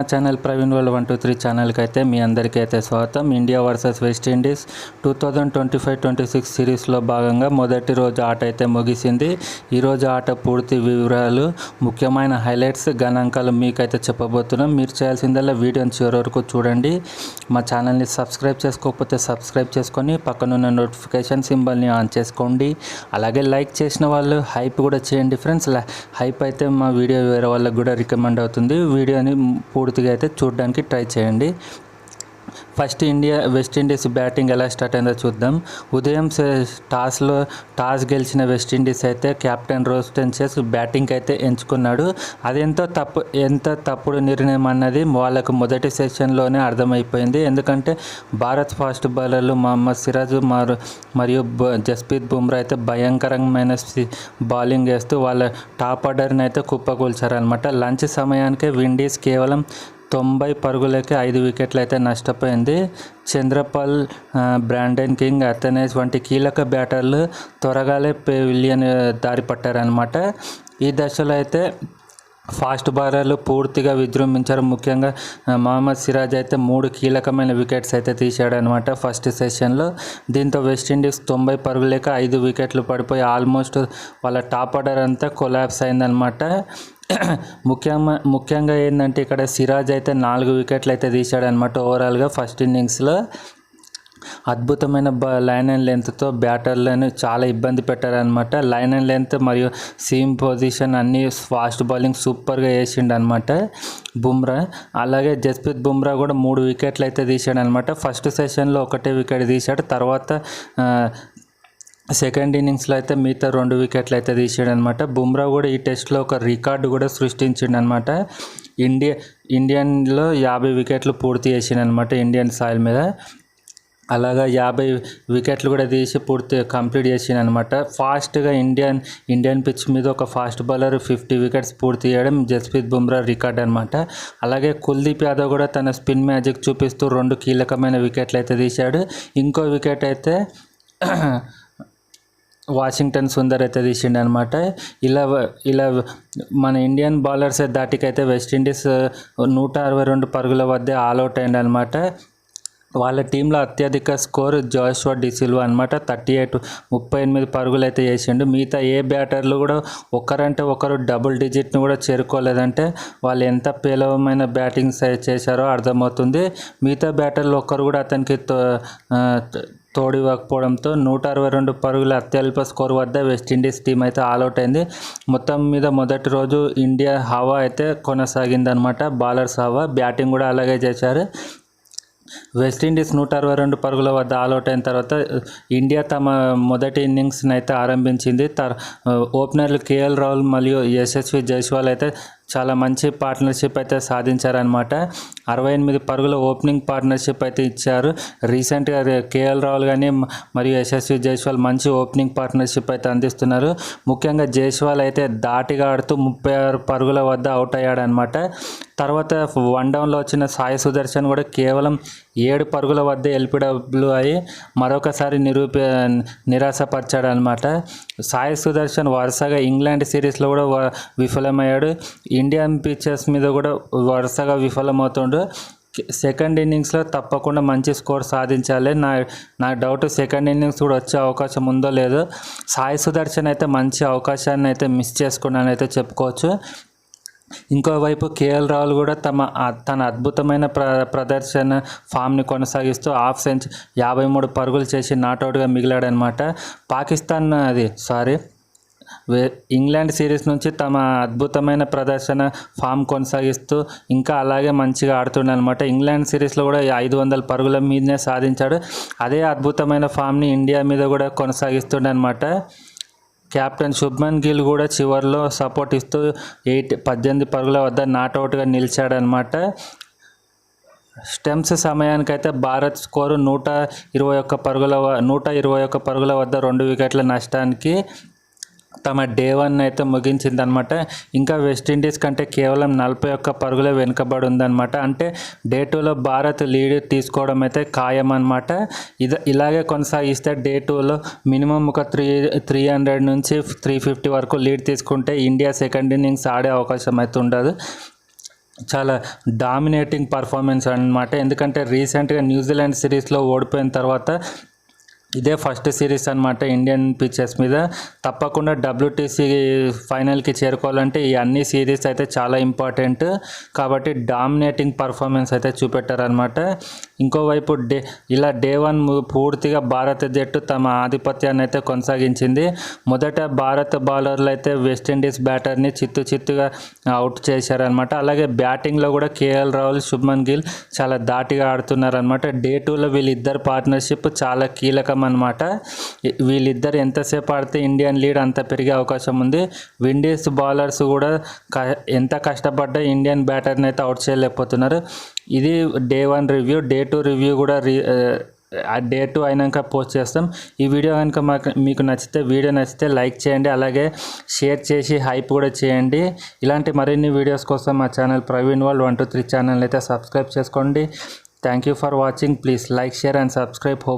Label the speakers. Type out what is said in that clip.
Speaker 1: మా channel Praveen world one two three ఛానల్కి అయితే మీ అందరికీ అయితే స్వాగతం. India versus West Indies two thousand twenty five twenty six సిరీస్లో భాగంగా మొదటి రోజు ఆట అయితే ముగిసింది. ఈరోజు ఆట పూర్తి వివరాలు ముఖ్యమైన హైలైట్స్ గణాంకాలు మీకైతే చెప్పబోతున్నాం. మీరు చేయాల్సిందల్లా వీడియోని చివరి వరకు చూడండి. మా ఛానల్ని సబ్స్క్రైబ్ చేసుకోకపోతే సబ్స్క్రైబ్ చేసుకొని పక్కనున్న నోటిఫికేషన్ సింబల్ని ఆన్ చేసుకోండి. అలాగే లైక్ చేసిన వాళ్ళు హైప్ కూడా చేయండి ఫ్రెండ్స్. హైప్ అయితే మా వీడియో వేరే వాళ్ళకి కూడా రికమెండ్ అవుతుంది. వీడియోని పూర్తిగా అయితే చూడడానికి ట్రై చేయండి. First India West Indies batting ఎలా స్టార్ట్ అయిందో చూద్దాం. ఉదయం టాస్లో టాస్ గెలిచిన వెస్టిండీస్ అయితే కెప్టెన్ రోస్టెన్సెస్ బ్యాటింగ్ అయితే ఎంచుకున్నాడు. అదెంతో తప్పు ఎంత తప్పుడు నిర్ణయం అన్నది వాళ్ళకు మొదటి సెషన్లోనే అర్థమైపోయింది. ఎందుకంటే భారత్ ఫాస్ట్ బౌలర్లు మహమ్మద్ సిరాజ్ మారు మరియు జస్ప్రీత్ బుమ్రా అయితే భయంకరమైన బౌలింగ్ వేస్తూ వాళ్ళ టాప్ ఆర్డర్ని అయితే కుప్పకూల్చారనమాట లంచ్ సమయానికే విండీస్ కేవలం తొంభై పరుగులకి ఐదు వికెట్లు అయితే నష్టపోయింది. చంద్రపాల్ బ్రాండెన్ కింగ్ అథనేస్ వంటి కీలక బ్యాటర్లు త్వరగానే పెవిలియన్ దారి పట్టారనమాట ఈ దశలో అయితే ఫాస్ట్ బౌలర్లు పూర్తిగా విజృంభించారు. ముఖ్యంగా మహమ్మద్ సిరాజ్ అయితే మూడు కీలకమైన వికెట్స్ అయితే తీశాడు అనమాట ఫస్ట్ సెషన్లో. దీంతో వెస్టిండీస్ తొంభై పరుగులేక ఐదు వికెట్లు పడిపోయి ఆల్మోస్ట్ వాళ్ళ టాప్ ఆర్డర్ అంతా కొలాప్స్ అయిందనమాట ముఖ్యంగా ముఖ్యంగా ఏంటంటే ఇక్కడ సిరాజ్ అయితే నాలుగు వికెట్లు అయితే తీశాడు అనమాట ఓవరాల్గా ఫస్ట్ ఇన్నింగ్స్లో. అద్భుతమైన బ లైన్ అండ్ లెంత్తో బ్యాటర్లను చాలా ఇబ్బంది పెట్టారనమాట లైన్ అండ్ లెంత్ మరియు సీమ్ పొజిషన్ అన్నీ ఫాస్ట్ బౌలింగ్ సూపర్గా వేసిండు అనమాట బుమ్రా. అలాగే జస్ప్రీత్ బుమ్రా కూడా మూడు వికెట్లు అయితే తీసాడు అనమాట ఫస్ట్ సెషన్లో ఒకటే వికెట్ తీశాడు. తర్వాత సెకండ్ ఇన్నింగ్స్లో అయితే మిగతా రెండు వికెట్లు అయితే తీసాడు అనమాట బుమ్రా కూడా ఈ టెస్ట్లో ఒక రికార్డు కూడా సృష్టించిండు అనమాట ఇండియా ఇండియన్లో యాభై వికెట్లు పూర్తి చేసిండు అనమాట ఇండియన్ సాయిల్ మీద. అలాగా యాభై వికెట్లు కూడా తీసి పూర్తి కంప్లీట్ చేసింది అనమాట ఫాస్ట్గా ఇండియన్ ఇండియన్ పిచ్ మీద ఒక ఫాస్ట్ బౌలర్ ఫిఫ్టీ వికెట్స్ పూర్తి చేయడం జస్ప్రీత్ బుమ్రా రికార్డ్ అనమాట. అలాగే కుల్దీప్ యాదవ్ కూడా తన స్పిన్ మ్యాజిక్ చూపిస్తూ రెండు కీలకమైన వికెట్లు అయితే తీశాడు. ఇంకో వికెట్ అయితే వాషింగ్టన్ సుందర్ అయితే తీసిండు అనమాట ఇలా ఇలా మన ఇండియన్ బౌలర్స్ దాటికైతే వెస్టిండీస్ నూట అరవై రెండు పరుగుల వద్ద ఆల్అవుట్ అయింది అనమాట వాళ్ళ టీంలో అత్యధిక స్కోర్ జాషువా డిసిల్వా అనమాట థర్టీ ఎయిట్ ముప్పై ఎనిమిది పరుగులు అయితే చేసిండు మిగతా ఏ బ్యాటర్లు కూడా ఒకరంటే ఒకరు డబుల్ డిజిట్ని కూడా చేరుకోలేదంటే వాళ్ళు ఎంత పేలవమైన బ్యాటింగ్ చేశారో అర్థమవుతుంది. మిగతా బ్యాటర్లు ఒక్కరు కూడా అతనికి తో- ఇవ్వకపోవడంతో తోడివ్వకపోవడంతో నూట అరవై రెండు పరుగుల అత్యల్ప స్కోర్ వద్ద వెస్టిండీస్ టీం అయితే ఆల్అవుట్ అయింది. మొత్తం మీద మొదటి రోజు ఇండియా హవా అయితే కొనసాగిందనమాట బౌలర్స్ హవా బ్యాటింగ్ కూడా అలాగే చేశారు. వెస్టిండీస్ నూట అరవై రెండు పరుగుల వద్ద ఆల్అవుట్ అయిన తర్వాత ఇండియా తమ మొదటి ఇన్నింగ్స్ని అయితే ఆరంభించింది. తర్ ఓపెనర్లు కేఎల్ రాహుల్ మరియు యశస్వి జైస్వాల్ అయితే చాలా మంచి పార్ట్నర్షిప్ అయితే సాధించారనమాట అరవై ఎనిమిది పరుగుల ఓపెనింగ్ పార్ట్నర్షిప్ అయితే ఇచ్చారు. రీసెంట్గా కేఎల్ రాహుల్ కానీ మరియు యశస్వి జైస్వాల్ మంచి ఓపెనింగ్ పార్ట్నర్షిప్ అయితే అందిస్తున్నారు. ముఖ్యంగా జైస్వాల్ అయితే దాటిగా ఆడుతూ ముప్పై ఆరు పరుగుల వద్ద అవుట్ అయ్యాడనమాట తర్వాత వన్ డౌన్లో వచ్చిన సాయి సుదర్శన్ కూడా కేవలం ఏడు పరుగుల వద్ద ఎల్పిడబ్ల్యూ అయి మరొకసారి నిరూప నిరాశపరిచాడనమాట సాయి సుదర్శన్ వరుసగా ఇంగ్లాండ్ సిరీస్లో కూడా విఫలమయ్యాడు. ఇండియన్ పిక్చర్స్ మీద కూడా వరుసగా విఫలమవుతుండు. సెకండ్ ఇన్నింగ్స్లో తప్పకుండా మంచి స్కోర్ సాధించాలి. నా నా డౌట్ సెకండ్ ఇన్నింగ్స్ కూడా వచ్చే అవకాశం ఉందో లేదో. సాయి సుదర్శన్ అయితే మంచి అవకాశాన్ని అయితే మిస్ చేసుకున్నాను అయితే చెప్పుకోవచ్చు. ఇంకోవైపు కేఎల్ రాహుల్ కూడా తమ తన అద్భుతమైన ప్ర ప్రదర్శన ఫామ్ని కొనసాగిస్తూ హాఫ్ సెంచ్ యాభై మూడు పరుగులు చేసి నాట్అవుట్గా మిగిలాడనమాట. పాకిస్తాన్ అది సారీ ఇంగ్లాండ్ సిరీస్ నుంచి తమ అద్భుతమైన ప్రదర్శన ఫామ్ కొనసాగిస్తూ ఇంకా అలాగే మంచిగా ఆడుతుండే అనమాట ఇంగ్లాండ్ సిరీస్లో కూడా ఐదు వందల పరుగుల మీదనే సాధించాడు. అదే అద్భుతమైన ఫామ్ని ఇండియా మీద కూడా కొనసాగిస్తుండే అనమాట కెప్టెన్ శుభ్మన్ గిల్ కూడా చివరిలో సపోర్ట్ ఇస్తూ ఎయిట్ పద్దెనిమిది పరుగుల వద్ద నాట్అవుట్గా నిలిచాడనమాట స్టెమ్స్ సమయానికైతే భారత్ స్కోరు నూట ఇరవై ఒక్క పరుగుల నూట ఇరవై ఒక్క పరుగుల వద్ద రెండు వికెట్ల నష్టానికి తమ డే వన్ అయితే ముగించిందనమాట. ఇంకా వెస్టిండీస్ కంటే కేవలం నలభై ఒక్క పరుగులే వెనుకబడి ఉందన్నమాట అంటే డే టూలో భారత్ లీడ్ తీసుకోవడం అయితే ఖాయం అనమాట ఇది ఇలాగే కొనసాగిస్తే డే టూలో మినిమం ఒక త్రీ త్రీ హండ్రెడ్ నుంచి త్రీ ఫిఫ్టీ వరకు లీడ్ తీసుకుంటే ఇండియా సెకండ్ ఇన్నింగ్స్ ఆడే అవకాశం అయితే ఉండదు. చాలా డామినేటింగ్ పర్ఫార్మెన్స్ అనమాట ఎందుకంటే రీసెంట్గా న్యూజిలాండ్ సిరీస్లో ఓడిపోయిన తర్వాత ఇదే ఫస్ట్ సిరీస్ అన్నమాట ఇండియన్ పిచ్చెస్ మీద. తప్పకుండా డబ్ల్యూటీసీ ఫైనల్కి చేరుకోవాలంటే ఈ అన్ని సిరీస్ అయితే చాలా ఇంపార్టెంట్. కాబట్టి డామినేటింగ్ పర్ఫార్మెన్స్ అయితే చూపెట్టారనమాట ఇంకోవైపు డే ఇలా డే వన్ పూర్తిగా భారత జట్టు తమ ఆధిపత్యాన్ని అయితే కొనసాగించింది. మొదట భారత బౌలర్లు అయితే వెస్టిండీస్ బ్యాటర్ని చిత్తు చిత్తుగా అవుట్ చేశారనమాట అలాగే బ్యాటింగ్లో కూడా కేఎల్ రాహుల్ శుభ్మన్ గిల్ చాలా దాటిగా ఆడుతున్నారనమాట డే టూలో వీళ్ళిద్దరు పార్ట్నర్షిప్ చాలా కీలకం అనమాట వీళ్ళిద్దరు ఎంతసేపు ఆడితే ఇండియన్ లీడ్ అంత పెరిగే అవకాశం ఉంది. విండీస్ బౌలర్స్ కూడా ఎంత కష్టపడ్డా ఇండియన్ బ్యాటర్ని అయితే అవుట్ చేయలేకపోతున్నారు. ఇది day one review day two review కూడా ఆ డే టూ అయినాక పోస్ట్ చేస్తాం. ఈ వీడియో కనుక మాకు మీకు నచ్చితే వీడియో నచ్చితే లైక్ చేయండి అలాగే షేర్ చేసి హైప్ కూడా చేయండి. ఇలాంటి మరిన్ని వీడియోస్ కోసం మా channel Praveen world one two three channel అయితే సబ్స్క్రైబ్ చేసుకోండి. Thank you for watching. Please like share and subscribe. Hope